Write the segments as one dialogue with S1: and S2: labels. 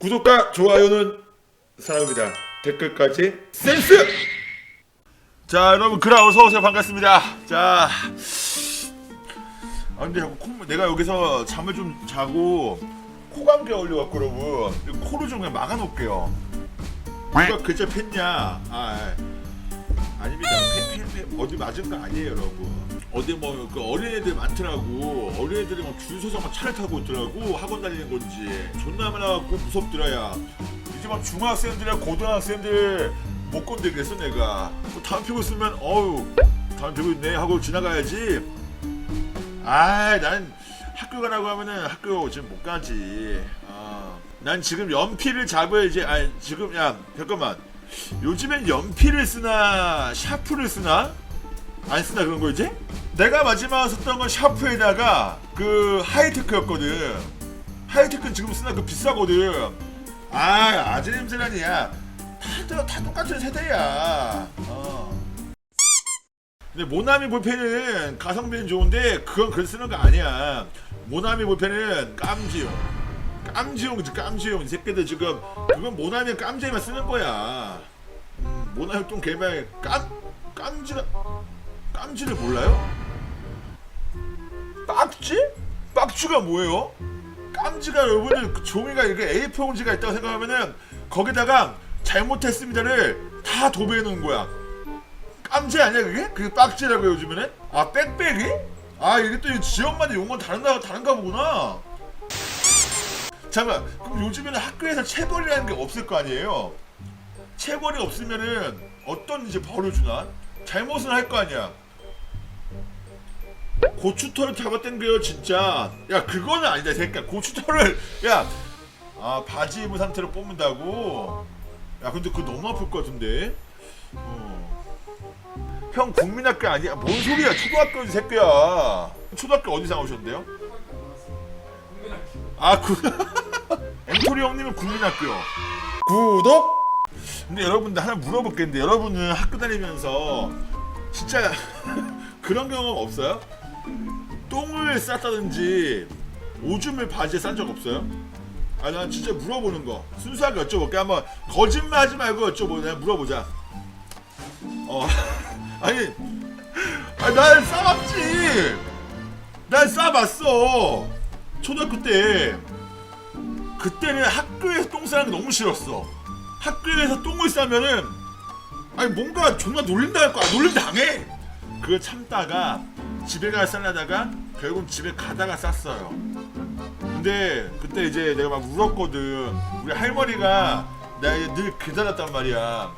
S1: 구독과 좋아요는 사랑입니다. 댓글까지 센스! 자 여러분 그라 어서 오세요 반갑습니다. 자, 아 근데 자꾸 콧물, 내가 여기서 잠을 좀 자고 코감기 걸려갖고 여러분 코를 좀 그냥 막아놓을게요. 누가 글자 팼냐? 아, 아. 아닙니다. 팬, 팬, 팬, 어디 맞은 거 아니에요, 여러분. 어디 뭐 그 어린애들 많더라고. 어린애들이 막 줄 서서 막 차를 타고 있더라고. 학원 다니는 건지. 존나 많아갖고 무섭더라야. 이제 막 중학생들이나 고등학생들 못 건드리겠어 내가. 뭐 담배 피고 있으면 어우 담배 피고 있네 하고 지나가야지. 아, 난 학교 가라고 하면은 학교 지금 못 가지. 아, 난 지금 연필을 잡아야지. 아, 지금 야 잠깐만. 요즘엔 연필을 쓰나 샤프를 쓰나 안 쓰나 그런 거 이제? 내가 마지막 썼던 건 샤프에다가 그 하이테크였거든. 하이테크는 지금 쓰나 그 비싸거든. 아 아재 냄새라니야. 다, 다 똑같은 세대야. 어. 근데 모나미 볼펜은 가성비는 좋은데 그건 글 쓰는 거 아니야. 모나미 볼펜은 깜지용. 깜지용이지 깜지용 이 새끼들 지금 그건 모나미 깜지에만 쓰는 거야. 음, 모나미 똥 개발 깜 깜지가 깜지를 몰라요? 빡지? 빡주가 뭐예요? 깜지가 여러분들 그 종이가 이렇게 A4 용지가 있다고 생각하면은 거기다가 잘못했습니다를 다 도배해 놓은 거야. 깜지 아니야 그게? 그게 빡지라고 요즘에는? 아 빽빽이? 아 이게 또 지역마다 용어는 다른가 다른가 보구나. 잠깐 그럼 요즘에는 학교에서 체벌이라는 게 없을 거 아니에요? 체벌이 없으면은 어떤 이제 벌을 주나? 잘못은 할 거 아니야. 고추털 잡아당겨요 진짜. 야 그거는 아니다 이 새끼야. 고추털을 야. 아 바지 입은 상태로 뽑는다고? 야 근데 그거 너무 아플 것 같은데. 어. 형 국민학교 아니야? 뭔 소리야? 초등학교 새끼야. 초등학교 어디서 나오셨는데요? 아 그. 앵토리 형님은 국민학교. 구독. 근데 여러분들 하나 물어볼 게 있는데 여러분은 학교 다니면서 진짜 그런 경험 없어요? 똥을 쌌다든지 오줌을 바지에 싼 적 없어요? 아 난 진짜 물어보는 거 순수하게 여쭤볼게 한번 거짓말하지 말고 여쭤보 내가 물어보자 어 아니 아니 난 싸봤지 난 싸봤어 초등학교 때 그때는 학교에서 똥 싸는 게 너무 싫었어. 학교에서 똥을 싸면은 아니 뭔가 존나 놀린다 할 거 야. 놀림 당해. 그걸 참다가 집에 가서 쌀라다가 결국 집에 가다가 쌌어요. 근데 그때 이제 내가 막 울었거든. 우리 할머니가 내가 이제 늘 기다렸단 말이야.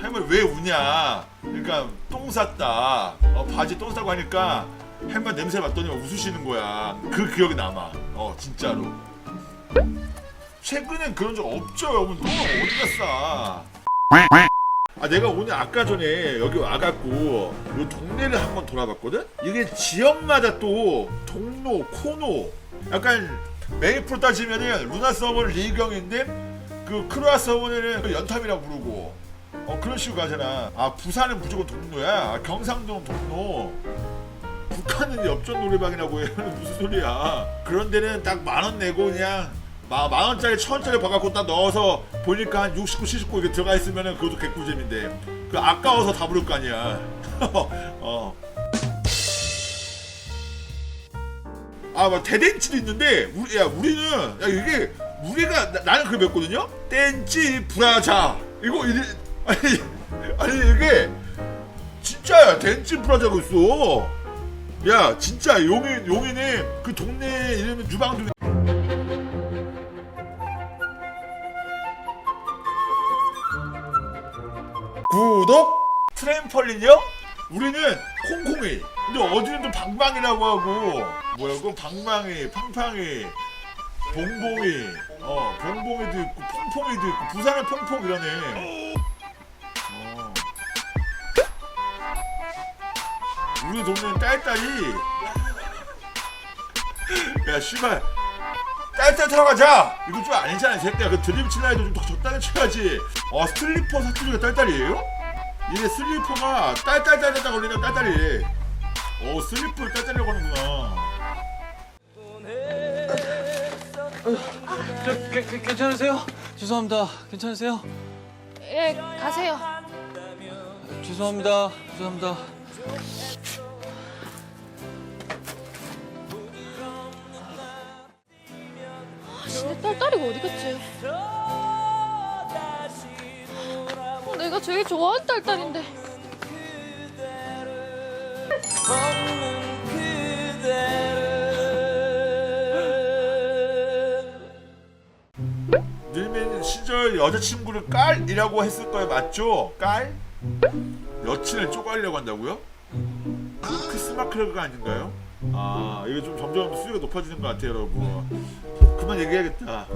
S1: 할머니 왜 우냐? 그러니까 똥 쌌다. 어, 바지 똥 싸고 하니까 할머니 냄새 맡더니 막 웃으시는 거야. 그 기억이 남아. 어 진짜로 최근엔 그런 적 없죠 여러분. 똥을 어디다 싸? 아 내가 오늘 아까 전에 여기 와갖고 이 동네를 한번 돌아봤거든? 이게 지역마다 또 동로, 코노 약간 메이플 따지면은 루나 서버는 리경인데 그 크루아 서버는 연탐이라고 부르고. 어 그런 식으로 가잖아. 아 부산은 무조건 동로야. 아, 경상도는 동로. 북한은 엽전 노래방이라고 해 무슨 소리야. 그런 데는 딱 만 원 내고 그냥 마, 만 원짜리 천 원짜리 봐갖고 딱 넣어서 보니까 한 69, 79 이렇게 들어가 있으면은 그것도 개꿀잼인데. 그 아까워서 다 부를 거 아니야. 어. 아막 대댄치도 있는데 우리 야 우리는 야 이게 우리가 나, 나는 그걸 배웠거든요? 댄치 브라자. 이거 이리 아니 아니 이게 진짜야. 댄치 브라자가 있어. 야 진짜 용인 용인에 그 동네 이름은 유방동 구독. 트램펄린이요? 우리는 콩콩이. 근데 어디는 또 방방이라고 하고. 뭐라고 방방이 팡팡이 봉봉이. 어 봉봉이도 있고 퐁퐁이도 있고 부산은 퐁퐁 이러네. 어. 우리 동네는 딸딸이. 야 씨발 딸딸 타러 가자 이거 좀 아니잖아 이 새끼야 그 드립 칠라 해도 좀 더 적당히 쳐야지 어 슬리퍼 사투리가 딸딸이에요? 이게 슬리퍼가 딸딸딸딸 걸리면 딸딸이 어 슬리퍼를 딸딸이라고 하는구나
S2: 저, 게, 게, 괜찮으세요? 죄송합니다. 괜찮으세요?
S3: 예, 가세요.
S2: 죄송합니다. 죄송합니다.
S3: 내 딸, 딸이가 어디 갔지? 어, 내가 제일 좋아하는 딸, 딸인데.
S1: 님은 시절 여자친구를 깔이라고 했을 거예요 맞죠? 깔? 여친을 쪼가려고 한다고요? 그 크스마크가 아닌가요? 아 이거 좀 점점 수위가 높아지는 것 같아요 여러분. 네. 그만 얘기해야겠다.